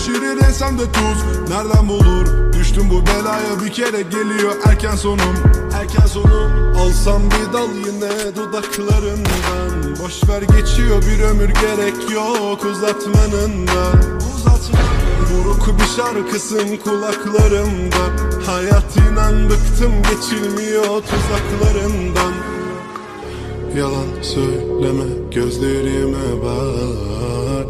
pişirir ensem de tuz. Nereden bulur? Düştüm bu belaya bir kere geliyor erken sonum. Erken sonum. Alsam bir dal yine dudaklarından. Boş ver geçiyor bir ömür gerek yok uzatmanın da Uzatma Buruk bir şarkısın kulaklarımda. Hayat inan bıktım geçilmiyor tuzaklarından. Yalan söyleme gözlerime bak